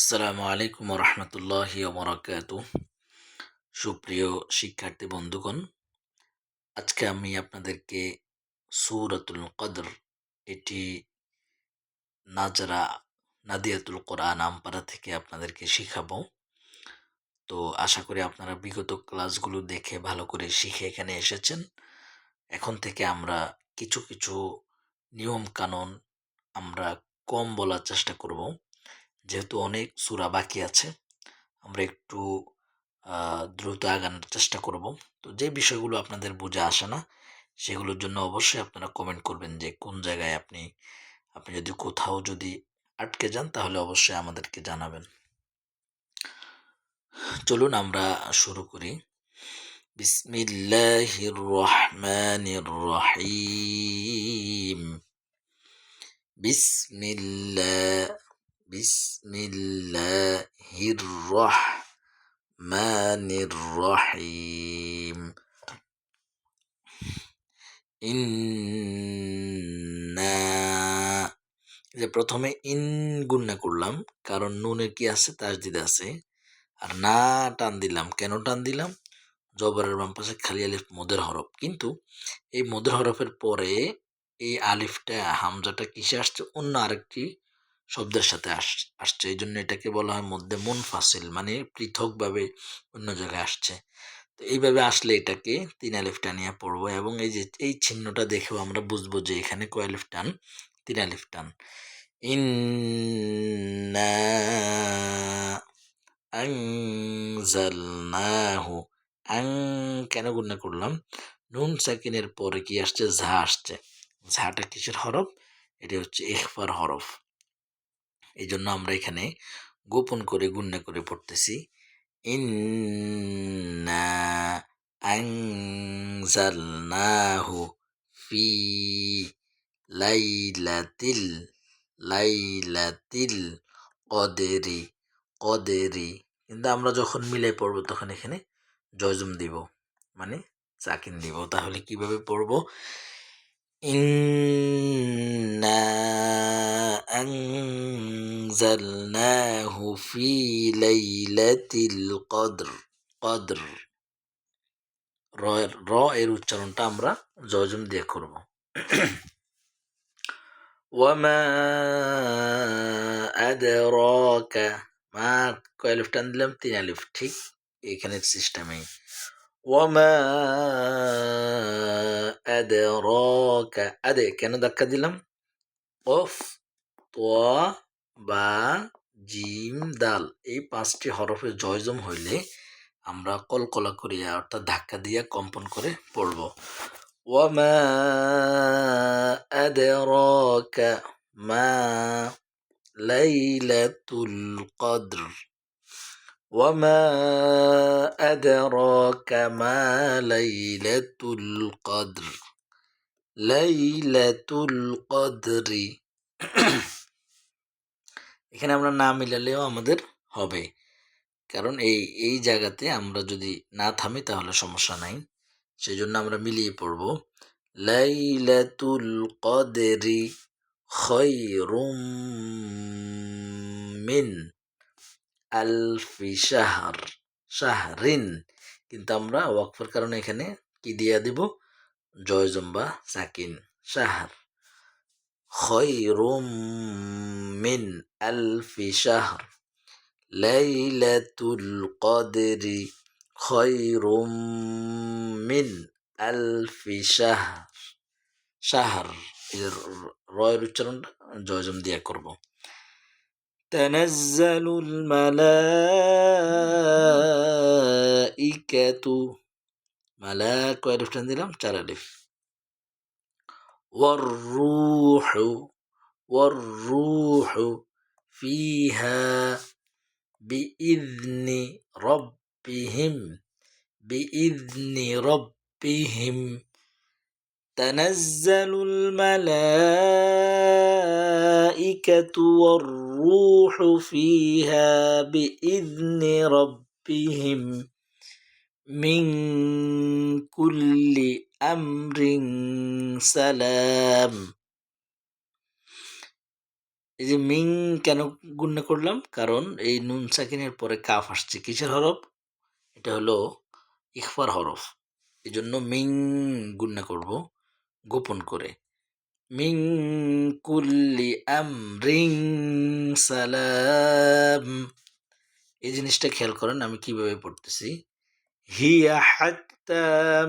আসসালামু আলাইকুম রহমতুল্লাহ বরাকাতু সুপ্রিয় শিক্ষার্থী বন্ধুগণ, আজকে আমি আপনাদেরকে সুরাতুল কদর, এটি নাজরা, নাদিয়াতুল কোরআন আমপাড়া থেকে আপনাদেরকে শিখাবো। তো আশা করি আপনারা বিগত ক্লাসগুলো দেখে ভালো করে শিখে এখানে এসেছেন। এখন থেকে আমরা কিছু কিছু নিয়ম কানুন আমরা কম বলার চেষ্টা করব। যেহেতু অনেক সুরা বাকি আছে, আমরা একটু দ্রুত আগানোর চেষ্টা করব। তো যে বিষয়গুলো আপনাদের বোঝা আসে না, সেগুলোর জন্য অবশ্যই আপনারা কমেন্ট করবেন যে কোন জায়গায় আপনি আপনি যদি কোথাও যদি আটকে যান, তাহলে অবশ্যই আমাদেরকে জানাবেন। চলুন আমরা শুরু করি। বিসমিল্লাহির রহমানির রহিম। বিসমিল্লাহ বিসমিল্লাহির রহমানির রহিম ইন্না যে প্রথমে ইন গুন্না করলাম, কারণ নুনের কি আছে? তাসদিদ আছে। আর না টান দিলাম। কেন টান দিলাম? জবরের বাম পাশে খালি আলিফ, মদের হরফ। কিন্তু এই মদের হরফের পরে এই আলিফটা, হামজাটা কিসে আসছে? অন্য আরেকটি শব্দের সাথে আসছে। এই জন্য এটাকে বলা হয় মধ্যে মন ফাসিল মানে পৃথকভাবে অন্য জায়গায় আসছে। তো এইভাবে আসলে এটাকে তিন আলিফ টানিয়ে পড়ব এবং এই যে, এই চিহ্নটা দেখেও আমরা বুঝব যে এখানে কয় আলিফ টান তিন আলিফ টান ইন্না আনজালনাহু আং কেন গুণনা করলাম? নুন সাকিনের পরে কি আসছে? ঝা আসছে। ঝাটা কিসের হরফ? এটি হচ্ছে ইখফার হরফ। এই জন্য আমরা এখানে গোপন করে গুন্না করে পড়তেছি। ইন্না আনজালনাহু ফি লাইলাতিল লাইলাতিল কদেরি কদেরি। কিন্তু আমরা যখন মিলে পড়ব তখন এখানে জয়জম দিব মানে চাকিন দিব। তাহলে কীভাবে পড়ব? ইন্না أنزلناه في ليلة القدر قدر র এর উচ্চারণটা আমরা জজম দিয়ে করব ওয়ামা আদরাকা মা কয় আলিফ টান দিলাম তিন আলিফ ঠিক এখানের সিস্টেমে ওয়ামা আদরাকা আদে কেন ধাক্কা দিলাম অফ তোয়া বা জিম দাল এই পাঁচটি হরফে জয়জম হইলে আমরা কলকলা করিয়া অর্থাৎ ধাক্কা দিয়া কম্পন করে পড়ব ওয়ামা আদরাকা মা লাইলাতুল কদর وما أدراك ما ليلة القدر ليلة القدر এখানে আমরা না মিলালেও আমাদের হবে। কারণ এই এই জায়গাতে আমরা যদি না থামি তাহলে সমস্যা নাই। সেই জন্য আমরা মিলিয়ে পড়ব। লাইলাতুল কদেরি খৈরুম মিন আলফি শাহর, শাহরিন। কিন্তু আমরা ওয়াকফের কারণে এখানে কি দিয়া দিব? জয়জম্বা সাকিন, শাহর। খৈরুম মিন আলফি শাহর লাইলাতুল কদরি খৈরুম মিন আলফি শাহর শাহর এর রয়ের উচ্চারণটা জয়জম দিয়া করব تنزل الملائكة মালাক কয় আলিফ টান দিলাম চার আলিফ والروح والروح فيها بإذن ربهم بإذن ربهم تنزل الملائكة والروح فيها بإذن ربهم. من كل أمر سلام এই যে মিং কেন গুণ্য করলাম কারণ এই নুন সাকিনের পরে কাফ আসছে কিসের হরফ এটা হলো ইখফার হরফ এই জন্য মিং গুণ্য করব গোপন করে মিং কুল্লি আমরিং সালাম এই জিনিসটা খেয়াল করেন আমি কিভাবে পড়তেছি হিয়া হাত্তা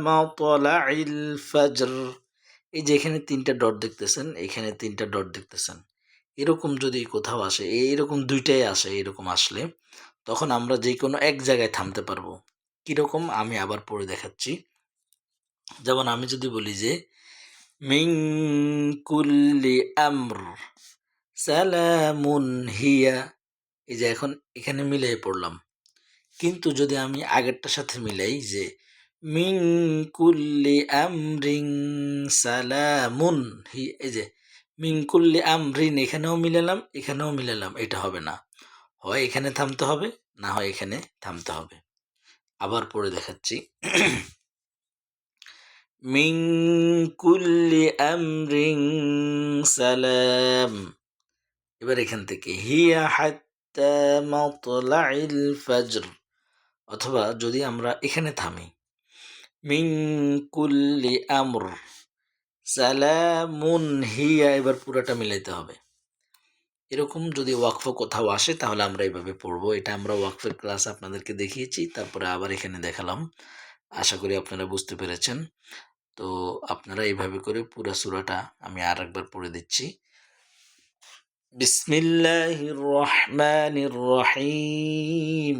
মাতলাইল ফাজর। এই যে এখানে তিনটা ডট দেখতেছেন, এখানে তিনটা ডট দেখতেছেন। এরকম যদি কোথাও আসে এইরকম দুইটাই আসে, এরকম আসলে, তখন আমরা যে কোনো এক জায়গায় থামতে পারব। কীরকম? আমি আবার পড়ে দেখাচ্ছি। যেমন আমি যদি বলি যে মিং কুল্লি আমর, সালামুন হিয়া। এই যে এখন এখানে মিলিয়ে পড়লাম। কিন্তু যদি আমি আগেরটার সাথে মিলাই যে মিং কুল্লি আমরিং সালামুন হি, এই যে মিং কুল্লি আমরিন এখানেও মিলালাম এখানেও মিলালাম, এটা হবে না। হয় এখানে থামতে হবে, না হয় এখানে থামতে হবে। আবার পড়ে দেখাচ্ছি। মিং কুল্লি আমরিং সালাম এবার এখান থেকে, হিয়া হাত্তা মাতলাইল ফাজর অথবা যদি আমরা এখানে থামি। মিং আমর। সালামুন হিয়া, এবার পুরাটা মিলাইতে হবে। এরকম যদি ওয়াকফ কোথাও আসে, তাহলে আমরা এইভাবে পড়ব। এটা আমরা ওয়াকফের ক্লাস আপনাদেরকে দেখিয়েছি, তারপরে আবার এখানে দেখালাম। আশা করি আপনারা বুঝতে পেরেছেন। তো আপনারা এইভাবে করে পুরা সুরাটা আমি আর একবার পড়ে দিচ্ছি। বিসমিল্লাহির রহমানির রহিম।